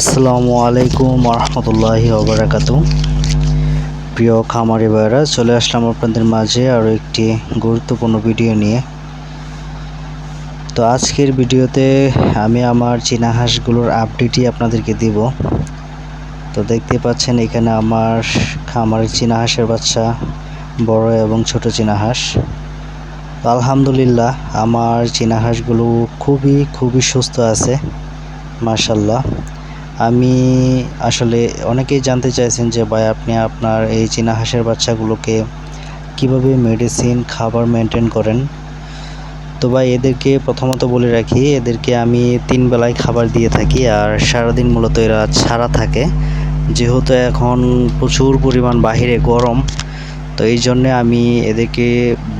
আসসালামু আলাইকুম রহমতুল্লাহি ওবরাকাতু। প্রিয় খামারি ভাইরা চলে আসলাম আপনাদের মাঝে আরও একটি গুরুত্বপূর্ণ ভিডিও নিয়ে। তো আজকের ভিডিওতে আমি আমার চীনা হাঁসগুলোর আপডেটই আপনাদেরকে দিব। তো দেখতে পাচ্ছেন এখানে আমার খামারের চীনা হাঁসের বাচ্চা, বড় এবং ছোট চীনা হাঁস আলহামদুলিল্লাহ, আমার চীনা হাঁসগুলো খুবই খুবই সুস্থ আছে মাশাল্লাহ আমি আসলে অনেকেই জানতে চাইছেন যে ভাই আপনি আপনার এই চীনা হাঁসের বাচ্চাগুলোকে কীভাবে মেডিসিন খাবার মেনটেন করেন? তো ভাই এদেরকে প্রথমত বলে রাখি, এদেরকে আমি তিন বেলায় খাবার দিয়ে থাকি আর সারাদিন মূলত এরা ছাড়া থাকে। যেহেতু এখন প্রচুর পরিমাণ বাহিরে গরম, তো এই জন্যে আমি এদেরকে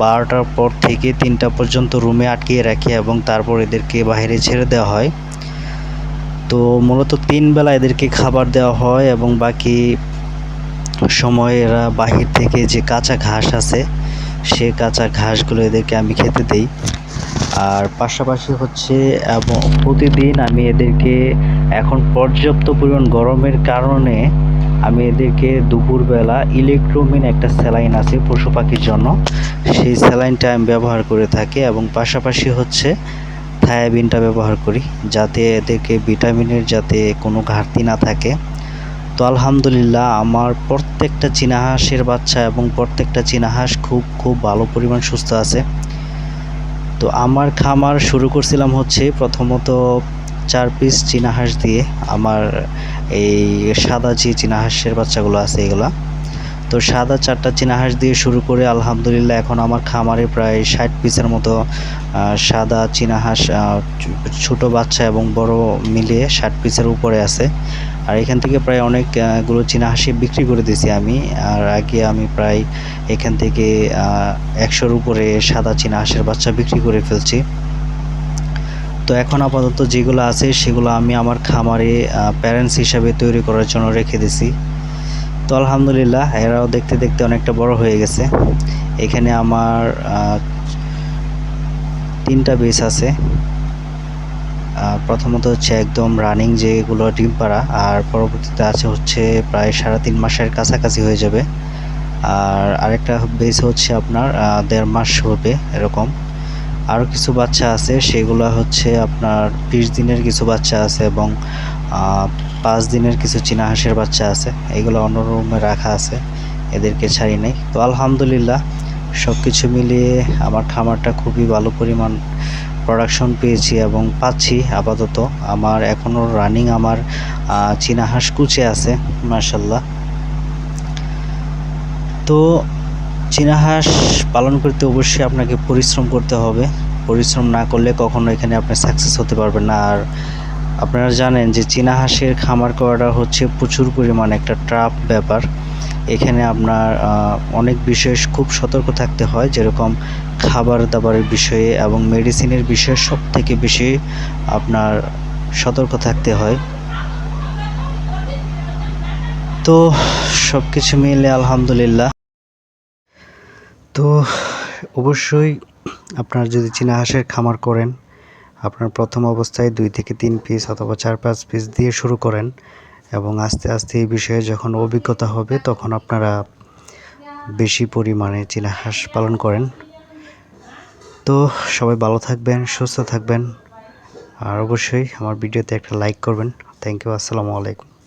বারোটার পর থেকে তিনটা পর্যন্ত রুমে আটকিয়ে রাখি এবং তারপর এদেরকে বাইরে ছেড়ে দেওয়া হয়। তো মূলত তিন বেলা এদেরকে খাবার দেওয়া হয় এবং বাকি সময় এরা বাহির থেকে যে কাঁচা ঘাস আছে, সে কাঁচা ঘাসগুলো এদেরকে আমি খেতে দিই। আর পাশাপাশি হচ্ছে, এবং প্রতিদিন আমি এদেরকে এখন পর্যাপ্ত পরিমাণ গরমের কারণে আমি এদেরকে দুপুরবেলা ইলেকট্রোমিন একটা স্যালাইন আছে পশু পাখির জন্য। সেই স্যালাইনটা আমি ব্যবহার করে থাকি এবং পাশাপাশি হচ্ছে থায়াবিনটা ব্যবহার করি, যাতে এদেরকে ভিটামিনের যাতে কোনো ঘাটতি না থাকে। তো আলহামদুলিল্লাহ, আমার প্রত্যেকটা চীনা হাঁসের বাচ্চা এবং প্রত্যেকটা চীনা হাঁস খুব খুব ভালো পরিমাণ সুস্থ আছে। তো আমার খামার শুরু করছিলাম হচ্ছে প্রথমত চার পিস চীনা হাঁস দিয়ে। আমার এই সাদা যে চীনা হাঁসের বাচ্চাগুলো আছে এগুলা। তো সাদা চারটা চীনা হাঁস দিয়ে শুরু করে আলহামদুলিল্লাহ এখন আমার খামারে প্রায় ষাট পিসের মতো সাদা চীনা হাঁস আহ, ছোট বাচ্চা এবং বড় মিলিয়ে ষাট পিসের উপরে আছে। আর এখান থেকে প্রায় অনেকগুলো চীনা হাঁসি বিক্রি করে দিয়েছি আমি। আর আগে আমি প্রায় এখান থেকে একশোর উপরে সাদা চীনা হাঁসের বাচ্চা বিক্রি করে ফেলছি। তো এখন আপাতত যেগুলো আছে সেগুলো আমি আমার খামারে প্যারেন্টস হিসাবে তৈরি করার জন্য রেখে দিছি তো আলহামদুলিল্লাহ, এরাও দেখতে দেখতে অনেকটা বড় হয়ে গেছে। এখানে আমার তিনটা বেস আছে। প্রথমত হচ্ছে একদম রানিং যেগুলো ডিম পাড়া, আর পরবর্তীতে আছে হচ্ছে প্রায় সাড়ে তিন মাসের কাছাকাছি হয়ে যাবে। আর আরেকটা বেস হচ্ছে আপনার দেড় মাস হবে এরকম। আরও কিছু বাচ্চা আছে, সেগুলো হচ্ছে আপনার বিশ দিনের কিছু বাচ্চা আছে এবং পাঁচ দিনের কিছু চীনা হাঁসের বাচ্চা আছে, এগুলো অন্য রুমে রাখা আছে, এদেরকে ছাড়ি নেই। তো আলহামদুলিল্লাহ সব কিছু মিলিয়ে আমার খামারটা খুবই ভালো পরিমাণ প্রোডাকশন পেয়েছি এবং পাচ্ছি আপাতত। আমার এখনও রানিং আমার চীনা হাঁস কুচে আছে মার্শাল্লাহ তো চীনা হাঁস পালন করতে অবশ্যই আপনাকে পরিশ্রম করতে হবে। পরিশ্রম না করলে কখনো এখানে আপনি সাকসেস হতে পারবেন না। আর আপনারা জানেন যে চীনা হাঁসের খামার করাটা হচ্ছে প্রচুর পরিমাণ একটা ট্রাপ ব্যাপার। এখানে আপনার অনেক বিষয়ে খুব সতর্ক থাকতে হয়, যেরকম খাবার দাবারের বিষয়ে এবং মেডিসিনের বিষয়ে সব থেকে বেশি আপনার সতর্ক থাকতে হয়। তো সব কিছু মিলে আলহামদুলিল্লাহ। তো অবশ্যই আপনার যদি চীনা হাঁসের খামার করেন, আপনার প্রথম অবস্থায় দুই থেকে তিন পিস অথবা চার, পাঁচ পিস দিয়ে শুরু করেন এবং আস্তে আস্তে এই বিষয়ে যখন অভিজ্ঞতা হবে, তখন আপনারা বেশি পরিমাণে চীনা হাঁস পালন করেন। তো সবাই ভালো থাকবেন, সুস্থ থাকবেন, আর অবশ্যই আমার ভিডিওতে একটা লাইক করবেন। থ্যাংক ইউ আসসালামু আলাইকুম।